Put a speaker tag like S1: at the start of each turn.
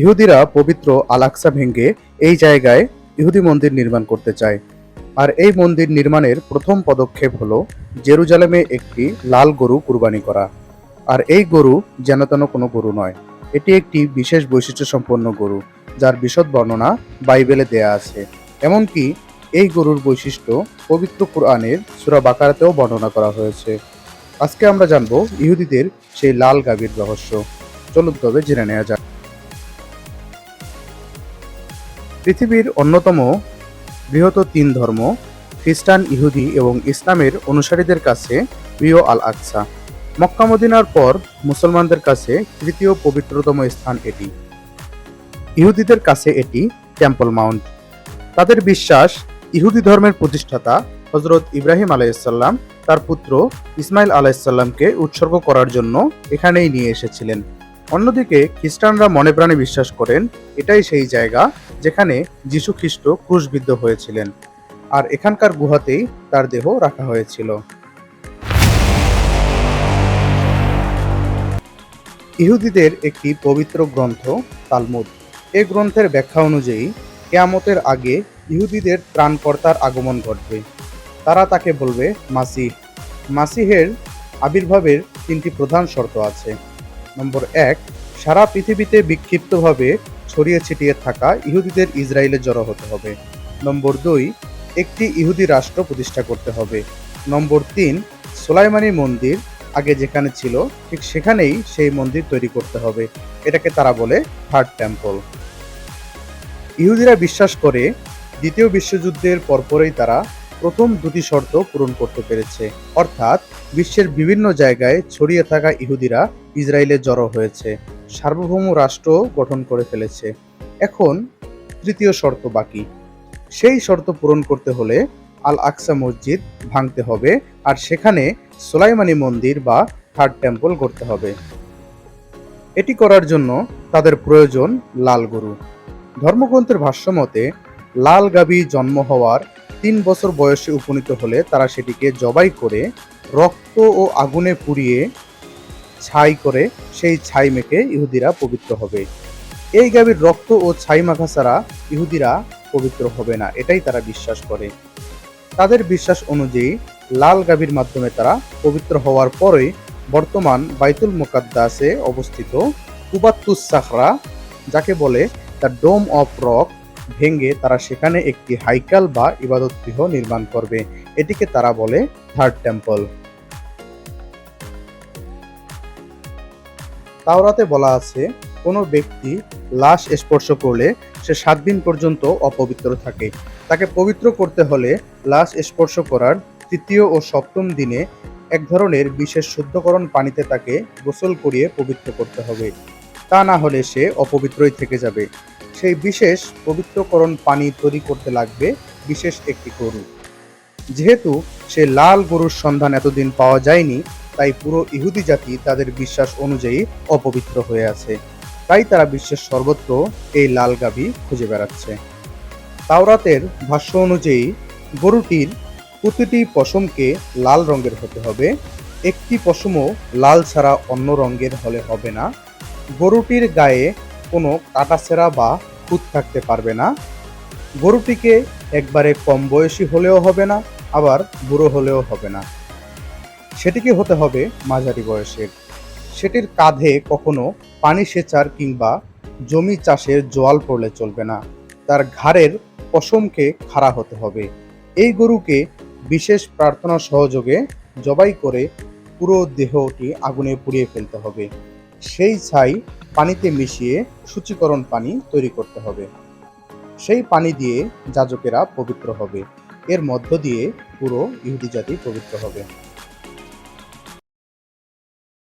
S1: ইহুদিরা পবিত্র আলাক্সা ভেঙ্গে এই জায়গায় ইহুদি মন্দির নির্মাণ করতে চায়। আর এই মন্দির নির্মাণের প্রথম পদক্ষেপ হলো জেরুজালেমে একটি লাল গরু কুরবানি করা। আর এই গরু যেন তেন কোনো গরু নয়, এটি একটি বিশেষ বৈশিষ্ট্য সম্পন্ন গরু, যার বিশদ বর্ণনা বাইবেলে দেয়া আছে। এমনকি এই গরুর বৈশিষ্ট্য পবিত্র কোরআনের সুরা বাকারাতেও বর্ণনা করা হয়েছে। আজকে আমরা জানব ইহুদিদের সেই লাল গাভীর রহস্য। চলুন তবে জেনে নেওয়া যাক। পৃথিবীর অন্যতম বৃহৎ তিন ধর্ম, খ্রিস্টান, ইহুদি এবং ইসলামের অনুসারীদের কাছে প্রিয় আল আকসা মক্কা মদিনার পর মুসলমানদের কাছে তৃতীয় পবিত্রতম স্থান এটি। ইহুদিদের কাছে এটি টেম্পল মাউন্ট। তাদের বিশ্বাস, ইহুদি ধর্মের প্রতিষ্ঠাতা হজরত ইব্রাহিম আলাইসাল্লাম তার পুত্র ইসমাইল আলাইসাল্লামকে উৎসর্গ করার জন্য এখানেই নিয়ে এসেছিলেন। অন্যদিকে খ্রিস্টানরা মনে প্রাণে বিশ্বাস করেন, এটাই সেই জায়গা যেখানে যীশু খ্রিস্ট ক্রুশবিদ্ধ হয়েছিলেন আর এখানকার গুহাতেই তার দেহ রাখা হয়েছিল। ইহুদিদের একটি পবিত্র গ্রন্থ তালমুদ। এই গ্রন্থের ব্যাখ্যা অনুযায়ী, কেয়ামতের আগে ইহুদিদের ত্রাণকর্তার আগমন ঘটবে। তারা তাকে বলবে মাসিহ। মাসিহের আবির্ভাবের তিনটি প্রধান শর্ত আছে। নম্বর এক, সারা পৃথিবীতে বিক্ষিপ্তভাবে ছড়িয়ে ছিটিয়ে থাকা ইহুদিদের ইসরায়েলে জড়ো হতে হবে। নম্বর দুই, একটি ইহুদি রাষ্ট্র প্রতিষ্ঠা করতে হবে। নম্বর তিন, সোলাইমানি মন্দির আগে যেখানে ছিল, ঠিক সেখানেই সেই মন্দির তৈরি করতে হবে। এটাকে তারা বলে থার্ড টেম্পল। ইহুদিরা বিশ্বাস করে দ্বিতীয় বিশ্বযুদ্ধের পরপরই তারা প্রথম দুটি শর্ত পূরণ করতে পেরেছে। অর্থাৎ, বিশ্বের বিভিন্ন জায়গায় ছড়িয়ে থাকা ইহুদিরা ইসরায়েলে জড়ো হয়েছে। সার্বভৌম রাষ্ট্র গঠন করে ফেলেছে। এখন তৃতীয় শর্ত বাকি। সেই শর্ত পূরণ করতে হলে আল আকসা মসজিদ ভাঙতে হবে আর সেখানে সোলাইমানি মন্দির বা থার্ড টেম্পল করতে হবে। এটি করার জন্য তাদের প্রয়োজন লাল গরু। ধর্মগ্রন্থের ভাষ্যমতে লাল গাবি জন্ম হওয়ার তিন বছর বয়সে উপনীত হলে তারা সেটিকে জবাই করে রক্ত ও আগুনে পুড়িয়ে ছাই করে সেই ছাই মেখে ইহুদিরা পবিত্র হবে। এই গাভীর রক্ত ও ছাই মাখা ছাড়া ইহুদিরা পবিত্র হবে না, এটাই তারা বিশ্বাস করে। তাদের বিশ্বাস অনুযায়ী লাল গাভীর মাধ্যমে তারা পবিত্র হওয়ার পরেই বর্তমান বাইতুল মুকাদ্দাসে অবস্থিত কুবাত্তুস সাখরা, যাকে বলে দ্য ডোম অফ রক ভেঙে তারা সেখানে একটি হাইকাল বা ইবাদতগৃহ নির্মাণ করবে। এটিকে তারা বলে থার্ড টেম্পল। তাওরাতে বলা আছে, কোনো ব্যক্তি লাশ স্পর্শ করলে সে সাত দিন পর্যন্ত অপবিত্র থাকে। তাকে পবিত্র করতে হলে লাশ স্পর্শ করার তৃতীয় ও সপ্তম দিনে এক ধরনের বিশেষ শুদ্ধকরণ পানিতে তাকে গোসল করিয়ে পবিত্র করতে হবে। তা না হলে সে অপবিত্রই থেকে যাবে। সেই বিশেষ পবিত্রকরণ পানি তৈরি করতে লাগবে বিশেষ একটি গরু। যেহেতু সে লাল গরুর সন্ধান এতদিন পাওয়া যায়নি, তাই পুরো ইহুদি জাতি তাদের বিশ্বাস অনুযায়ী অপবিত্র হয়ে আছে। তাই তারা বিশ্বের সর্বত্র এই লাল গাবি খুঁজে বেড়াচ্ছে। তাওরাতের ভাষ্য অনুযায়ী, গরুটির প্রতিটি পশমকে লাল রঙের হতে হবে, একটি পশমও লাল ছাড়া অন্য রঙের হলে হবে না। গরুটির গায়ে কোনো কাটাছেঁড়া বা খুঁত থাকতে পারবে না। গরুটিকে একবারে কম বয়সী হলেও হবে না, আবার বুড়ো হলেও হবে না। সেটিকে হতে হবে মাঝারি বয়সের। সেটির কাঁধে কখনো পানি সেচার কিংবা জমি চাষের জোয়াল পড়লে চলবে না। তার ঘাড়ের পশমকে খাড়া হতে হবে। এই গরুকে বিশেষ প্রার্থনা সহযোগে জবাই করে পুরো দেহটি আগুনে পুড়িয়ে ফেলতে হবে। সেই ছাই পানিতে মিশিয়ে সূচিকরণ পানি তৈরি করতে হবে। সেই পানি দিয়ে যাজকেরা পবিত্র হবে। এর মধ্য দিয়ে পুরো ইহুদি জাতি পবিত্র হবে।